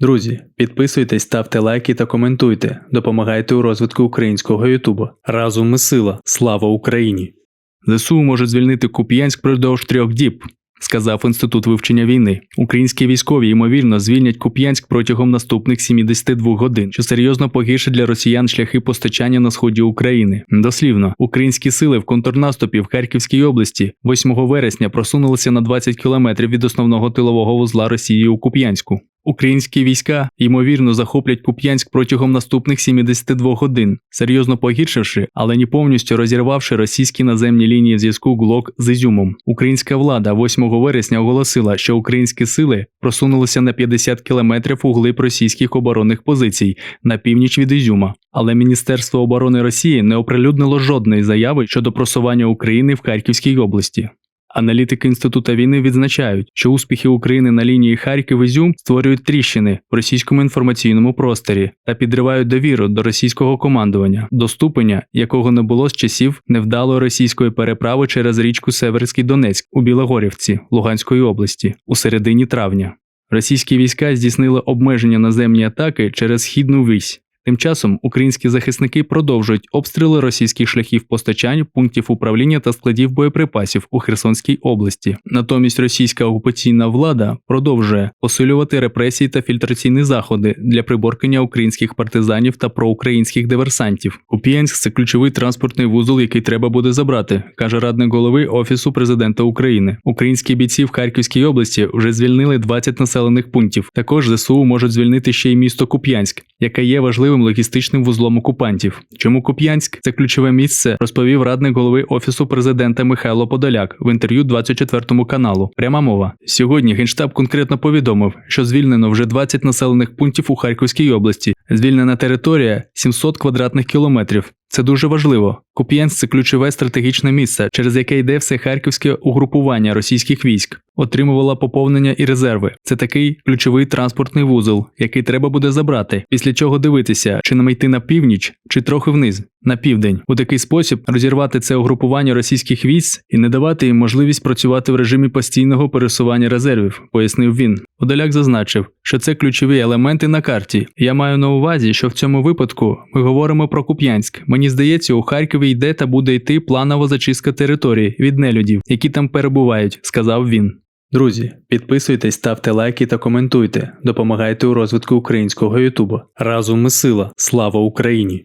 Друзі, підписуйтесь, ставте лайки та коментуйте. Допомагайте у розвитку українського Ютубу. Разом ми сила. Слава Україні! ЗСУ можуть звільнити Куп'янськ впродовж трьох діб. Сказав інститут вивчення війни. Українські військові ймовірно звільнять Куп'янськ протягом наступних 72 годин, що серйозно погіршить для росіян шляхи постачання на сході України. Дослівно, українські сили в контрнаступі в Харківській області 8 вересня просунулися на 20 кілометрів від основного тилового вузла Росії у Куп'янську. Українські війська ймовірно захоплять Куп'янськ протягом наступних 72 годин, серйозно погіршивши, але не повністю розірвавши російські наземні лінії зв'язку ГЛОК з Ізюмом. Українська влада 8 вересня оголосила, що українські сили просунулися на 50 кілометрів у глиб російських оборонних позицій на північ від Ізюма. Але Міністерство оборони Росії не оприлюднило жодної заяви щодо просування України в Харківській області. Аналітики інституту війни відзначають, що успіхи України на лінії Харків-Ізюм створюють тріщини в російському інформаційному просторі та підривають довіру до російського командування, до ступеня, якого не було з часів невдалої російської переправи через річку Северський Донецьк у Білогорівці Луганської області у середині травня. Російські війська здійснили обмеження наземні атаки через східну вісь. Тим часом українські захисники продовжують обстріли російських шляхів постачань, пунктів управління та складів боєприпасів у Херсонській області. Натомість російська окупаційна влада продовжує посилювати репресії та фільтраційні заходи для приборкання українських партизанів та проукраїнських диверсантів. Куп'янськ це ключовий транспортний вузол, який треба буде забрати, каже радник голови Офісу президента України. Українські бійці в Харківській області вже звільнили 20 населених пунктів. Також ЗСУ можуть звільнити ще й місто Куп'янськ, яке є важливим логістичним вузлом окупантів. Чому Куп'янськ це ключове місце, розповів радник голови Офісу президента Михайло Подоляк в інтерв'ю 24 каналу. Пряма мова. Сьогодні Генштаб конкретно повідомив, що звільнено вже 20 населених пунктів у Харківській області. Звільнена територія 700 квадратних кілометрів. Це дуже важливо. Куп'янськ це ключове стратегічне місце, через яке йде все харківське угрупування російських військ, отримувала поповнення і резерви. Це такий ключовий транспортний вузол, який треба буде забрати, після чого дивитися, чи нам йти на північ, чи трохи вниз, на південь. У такий спосіб розірвати це угрупування російських військ і не давати їм можливість працювати в режимі постійного пересування резервів, пояснив він. Подоляк зазначив, що це ключові елементи на карті. Я маю на увазі, що в цьому випадку ми говоримо про Куп'янськ. Мені здається, у Харкові йде та буде йти планова зачистка території від нелюдів, які там перебувають, сказав він. Друзі, підписуйтесь, ставте лайки та коментуйте. Допомагайте у розвитку українського Ютубу. Разом ми сила. Слава Україні!